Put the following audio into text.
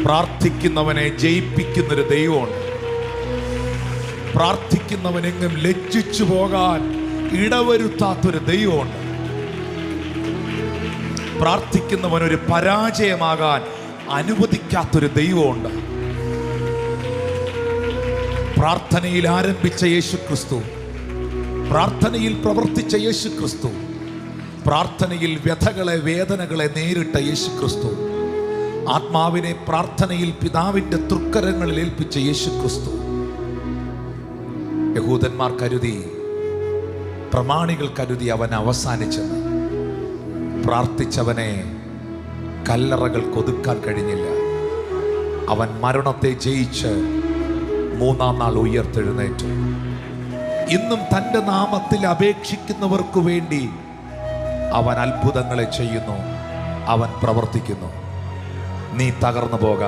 പ്രാർത്ഥിക്കുന്നവനെ ജയിപ്പിക്കുന്നൊരു ദൈവമുണ്ട്. പ്രാർത്ഥിക്കുന്നവനെങ്ങും ലജ്ജിച്ചു പോകാൻ ഇടവരുത്താത്തൊരു ദൈവമുണ്ട്. പ്രാർത്ഥിക്കുന്നവൻ ഒരു പരാജയമാകാൻ അനുവദിക്കാത്തൊരു ദൈവമുണ്ട്. പ്രാർത്ഥനയിൽ ആരംഭിച്ച യേശു ക്രിസ്തു പ്രാർത്ഥനയിൽ പ്രവർത്തിച്ച യേശു ക്രിസ്തു പ്രാർത്ഥനയിൽ വ്യഥകളെ വേദനകളെ നേരിട്ട യേശു ക്രിസ്തു ആത്മാവിനെ പ്രാർത്ഥനയിൽ പിതാവിന്റെ തൃക്കരങ്ങളിൽ ഏൽപ്പിച്ച യേശു ക്രിസ്തു യഹൂദന്മാർ കരുതി പ്രമാണികൾ കരുതി അവൻ അവസാനിച്ചെന്ന്. പ്രാർത്ഥിച്ചവനെ കല്ലറകൾ കൊതുക്കാൻ കഴിഞ്ഞില്ല. അവൻ മരണത്തെ ജയിച്ച് മൂന്നാം നാൾ ഉയർത്തെഴുന്നേറ്റു. ഇന്നും തന്റെ നാമത്തിൽ അപേക്ഷിക്കുന്നവർക്ക് വേണ്ടി അവൻ അത്ഭുതങ്ങളെ ചെയ്യുന്നു അവൻ പ്രവർത്തിക്കുന്നു. നീ തകർന്നു പോകാൻ.